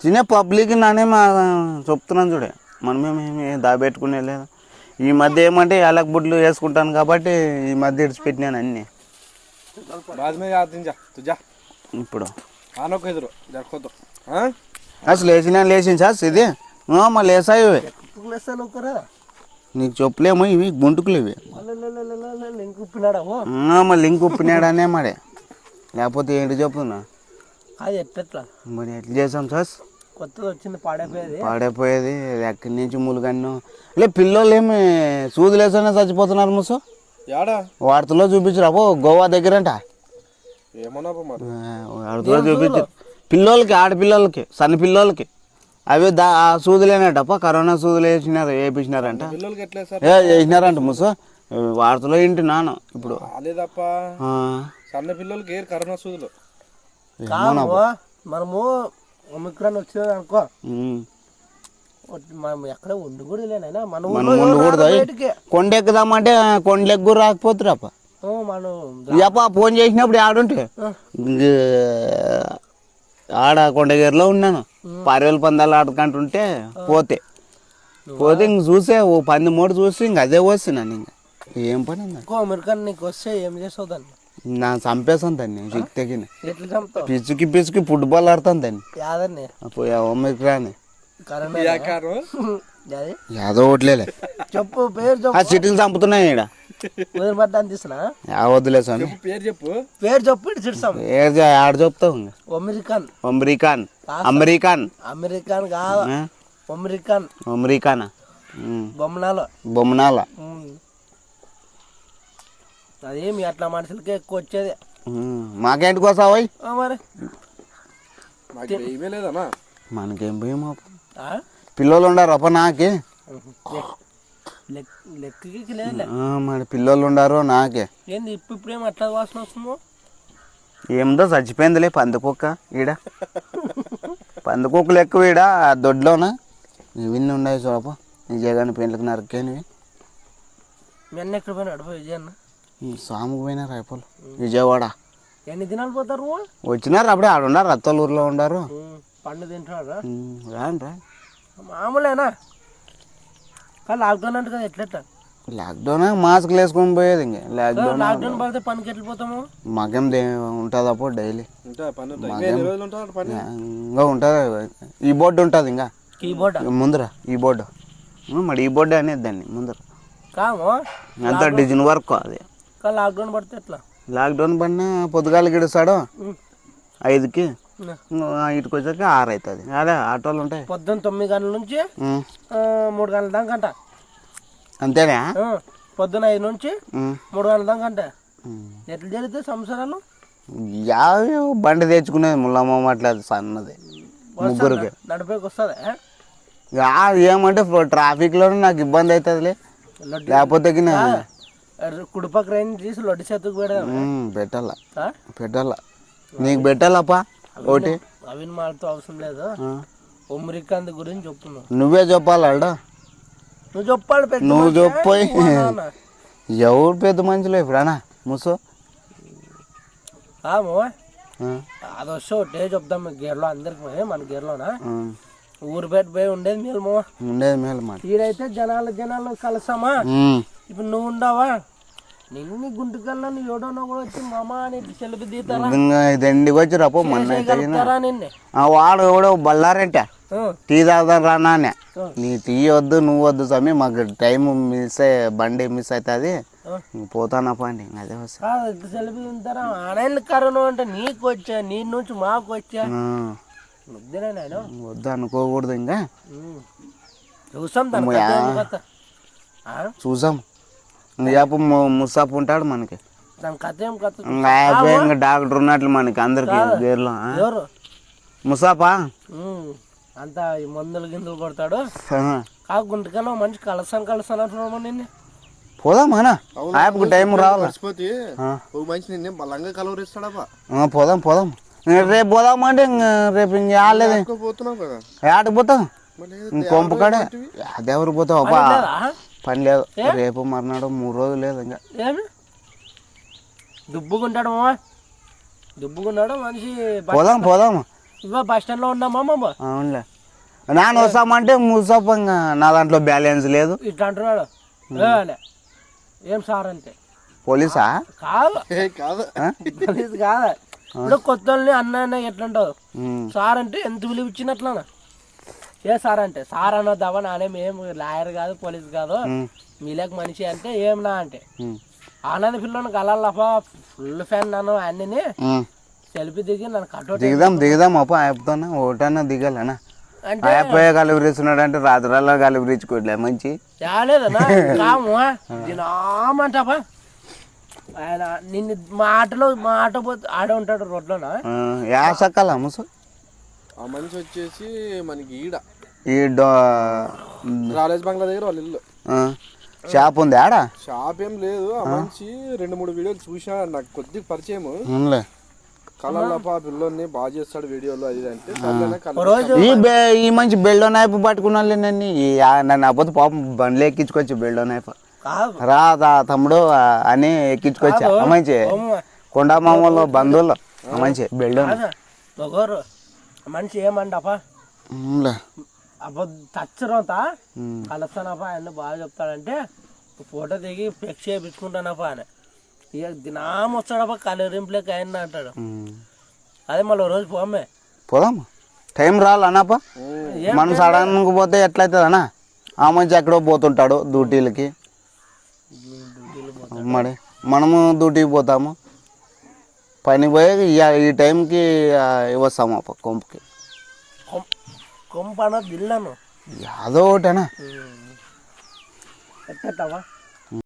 చిన్న నరికి పబ్లిక్ నానే మా చెప్తున్నాను చూడే. మనమేమి దాబెట్టుకునే లేదు. ఈ మధ్య ఏమంటే యాలక్ బుడ్లు వేసుకుంటాను కాబట్టి ఈ మధ్య ఇడిచిపెట్టినాను అన్ని. ఇప్పుడు. అసలు లేచినా లేచింది సార్ ఇది మళ్ళీ లేసాయి నీకు చెప్పలేము ఇవి గుంటుకులు ఇవి. మళ్ళీ లింక్ ఉప్పినాడా? మా లింక్ ఉప్పినాడనే మాడే. లేకపోతే ఏంటి చెప్తున్నా? అది ఎట్లా మరి ఎట్లా చేసాం సార్? కొత్తగా వచ్చింది పాడైపోయేది. పాడైపోయేది ఎక్కడి నుంచి ములుగన్ను? లే పిల్లలు ఏమి సూదులేసనే చచ్చిపోతున్నారు ముసు? యాడా? వార్తలో చూపించరు అబ్బో గోవా దగ్గరంట. ఏమన్నా పో మరి? ఆ, వార్తలో చూపించారు పిల్లోలకి ఆడపిల్లలకి సన్న పిల్లోలకి అవి దా ఆ సూదులేనటప్ప కరోనా సూదులు వేసినారు వేపించినారంట పిల్లలకి ఎట్లే సార్? ఏ వేసినారంట ముసు. వార్తలో ఇంటి నాన్న ఇప్పుడు సన్న పిల్లలకి ఏరు కరోనా సూదులు. మనము ఒమిక్రాన్ వచ్చింది అనుకో. మనం ఎక్కడ ఉండి కూడా మన ఊళ్ళో ఎక్కుదామంటే కొండలెక్కు రాకపోతురప్ప ఓ, మనం యప్ప ఫోన్ చేసినప్పుడు ఆడుంటే. ఆడ కొండగిరిలో ఉన్నాను. పారేల పందాలు ఆడుకుంటుంటే పోతే. పోతే ఇంక చూసే ఓ పంది మూడు చూసి ఇంక అదే వస్తున్నాను ఇంక ఏం పని అమెరికన్ నీకు వస్తే ఏం చేస్తావు దాన్ని? నా చంపేసాను దాన్ని చిక్ తెగిన ఎట్లా చంపుతావు? పిచ్చుకి పిచ్చుకి ఫుట్బాల్ ఆడతాను దాన్ని. యాదన్ని అమెరికాని కరోనా యాకారు యాది? ఒకట్లేలే చెప్పు పేరు ఆ చంపుతున్నాయి ఈడ. వదిలిపెట్టాను తీసిన యా వద్దులే స్వామి. పేరు చెప్పు. పేరు చెప్పు ఇటు చిడుస్తాం ఏది ఆడ చెప్తావు ఇంక? American American American. అమెరికన్ కాదు? అమెరికన్ అమెరికానా. బొమ్మనాలో. బొమ్మనాల. అదేమి అట్లా మనుషులకే ఎక్కువ వచ్చేది. వస్తావయ్ ఆ మరి. లేదన్నా. మనకేం భయం? పిల్లలు ఉండారు అప్ప నాకే. లెక్కకి మరి పిల్లలు ఉండారు నాకే. ఏంది ఇప్పుడు ఇప్పుడేం అట్లా వాసన వస్తుందో? ఏముందో చచ్చిపోయిందిలే పందికొక్క ఈడ. పందికొక్కలు ఎక్కువ ఈడ ఆ దొడ్లోన? ఇవన్నీ ఉన్నాయి చూడప జగన్ పెండ్లకు నరికేనివి. మీ అన్న ఎక్కడ పోయినాడు పోయి విజయ్ అన్న ఈ సాముకు పోయినా రైపలు విజయవాడ. ఎన్ని దినాలు పోతారు వచ్చినారు అప్పుడే ఆడ ఉండారు రత్తలూరులో ఉండారు. ఉమ్, పండు తింటున్నారా? ఉమ్, రాను రా మామూలేనా? కానీ లాక్డౌన్ అంటే కదా ఎట్లెట్లా? లాక్డౌన్ మాస్క్లు వేసుకొని పోయేది ఇంక. లాక్డౌన్ లాక్డౌన్ పడితే పనికి ఎట్లా పోతాము? మాకేం దే ఉంటుంది అప్పుడు డైలీ ఉంటా పని ఉంటా ఇంకా ఉంటుంది. ఈ బోర్డు ఉంటుంది ఇంకా. కీబోర్డ్? ముందర ఈ బోర్డు. మరి ఈ బోర్డు అనేది దాన్ని ముందర. కాము? అంతా డిజైన్ వర్క్ అది. కానీ లాక్డౌన్ పడితే ఎట్లా? లాక్డౌన్ పడిన పొద్దుగాలకి ఇడుస్తాడు ఉమ్. ఐదుకి? ఇటుకు వచ్చాక ఆరు అవుతుంది అదే ఆటోలు ఉంటాయి. పొద్దున్న తొమ్మిది గంటల నుంచి మూడు గంటల దాకా అంట. అంతేనా? పొద్దున ఐదు నుంచి. మూడు గంటల దాకా అంట. ఎట్లా జరిగితే సంవత్సరాలు యావ బండి తెచ్చుకునేది ముల్లమ్మ అట్లా సన్నది. ముగ్గురికి. నడిపేకి వస్తుంది? ఏమంటే ట్రాఫిక్లో నాకు ఇబ్బంది అవుతుందిలే లేకపోతే కుడిపక్క రైన్ తీసి లడ్డు చేతుకు పెడదాం. పెట్టాల? పెట్టాల? నీకు పెట్టాలప్పా? ఒకటి. అవిన్ మాలతో అవసరం లేదు. ఆ. ఉమ్మరికాంత్ గురించి చెప్తున్నావు నువ్వే చెప్పాలడా నువ్వు చెప్పాలి నువ్వు అన్నానా? ఎవరు పెద్ద మనుషులు ఇప్పుడనా ముసు. అది వస్తే ఒకటే చెప్దాం మీ గేర్లో అందరికి పోయి మన గేర్లోనా. ఊరు పెట్టి పోయి ఉండేది మామ ఉండేది మేలు ఈడైతే జనాలు జనాలు కలసామా. ఇప్పుడు నువ్వు ఉండవా? నిన్ను గుంటుకల్లా నువ్వు ఎవడోనో కూడా వచ్చి మామ అని సెలవు తీతారా వచ్చి రప్పు మొన్న నిన్నే? వాడు ఎవడో బల్లారంట. టీ తాగుదాం రా నాన్న. ఆ. నీ టీ వద్దు నువ్వు వద్దు స్వామి మాకు టైం మిస్ అయ్యి బండి మిస్ అవుతుంది ఆ. పోతానప్ప అండి అదే వస్తా. సెలవు తింటారా ఆడైన కరోనా అంటే నీకు వచ్చా నీ నుంచి మాకు వచ్చా? నేను వద్దు అనుకోకూడదు ఇంకా. చూసాం? చూసాం. యాప ముసాపు ఉంటాడు మనకి. ఇంకా డాక్టర్ ఉన్నట్లు మనకి అందరికి? ఎవరు? ముసాపా. అంతా ఈ మందులు గిందులు కొడతాడు. ఆ. కాకుంటుకన్నా మంచి కలసాను కలసాను అంటున్నాము నిన్ను. పోదామా యాప్కి టైం రావాలా? మనిషి నిన్నే బలంగా కలవరిస్తాడప్ప ఆ, పోదాం పోదాం. రేపు పోదాం అంటే ఇంక రేపు ఇంక ఆడలేదు. పోతున్నావు కదా. ఆడికి పోతాం. కొంపకాడే. అదెవరు పోతావు? పని లేదు. రేపు మర్నాడు మూడు రోజులు లేదు ఇంకా. ఏమి? దుబ్బుకుంటాడు మామ. దుబ్బుకున్నాడు మనిషి పోదాం పోదాం. ఇవ్వ బస్ స్టాండ్లో ఉన్నామా మామ? అవునులే. నాన్న వస్తామంటే ముసపంగా నా దాంట్లో బ్యాలెన్స్ లేదు. ఇట్లా అంటున్నాడు. ఏ అనే. ఏం సార్ అంటే పోలీసా? కాదు. ఏ కాదు. కాదు. ఇప్పుడు కొత్త వాళ్ళని అన్న అన్న ఎట్లంటావు ఉమ్. సార్ అంటే ఎంత విలువ ఇచ్చినట్లనా ఏ సార్ అంటే సార్ నానేం ఏం లాయర్ కాదు పోలీస్ కాదు. మీలేక మనిషి అంటే ఏం నా అంటే. ఆనంద పిల్లని కలల్లఫా ఫుల్ ఫ్యాన్ నన్ను అన్నీ ఉమ్. సెల్ఫీ దిగి నన్ను కట్టోటి దిగుదాం దిగుదాం అప్ప అయిపోతానా ఒకటన్నా దిగాలనా అంటే అయిపోయే కలిపిస్తున్నాడు అంటే రాత్రల్లా కలిపిరించుకోవట్లే మంచి. చాలేదన్నా కాము. దినామంటాపా ఆయన నిన్ను మా ఆటలో మా ఆటో పోతే ఆడ ఉంటాడు రోడ్లోనా? యా సక్కల ముసు. ఆ మనిషి వచ్చేసి మనకి ఈడ. ఈ డో కాలేజ్ బంగ్లా దగ్గర వాళ్ళ ఇల్లు. ఆ, షాప్ ఉంది ఆడ? షాప్ ఏం లేదు. ఆ మనిషి రెండు మూడు వీడియోలు చూసా నాకు కొద్దిగా పరిచయం. కలర్లప పిల్లోని బాగా చేస్తాడు వీడియోలు అది అంటే ఈ మంచి బెల్డో నైఫ్ పట్టుకున్నాళ్ళే నన్ను. నన్ను అపోతే పాపం బండ్లు ఎక్కించుకోవచ్చు బెల్డో నైఫ్ కాదు. రా తమ్ముడు అని ఎక్కించుకోవచ్చు ఆ మంచి. కొండ మామూలు బంధువులు. ఆ మంచి బెల్డో మనిషి ఏమండపా అబ్బా తచ్చరంతా. కలుస్తానప్పా ఆయన బాగా చెప్తాడంటే ఫోటో దిగి ఫ్లెక్స్ చేయించుకుంటానప్పా అని ఇక దినాం వస్తాడప్పా కలరింపులేక ఆయన అంటాడు. అదే మళ్ళీ రోజు పోమే పోదాం. టైం రాలన్నప్ప మనం సడన్గా పోతే ఎట్లయితుంది అన్న ఆ మంచి ఎక్కడో పోతుంటాడు డ్యూటీలకి. మరి మనము డ్యూటీకి పోతాము. పని పోయి ఈ- టైంకి ఆ, వస్తాము అప్ప కొంపుకి. కొంప అన్నది దిల్లాను యాదో ఒకటేనా? ఎట్టవా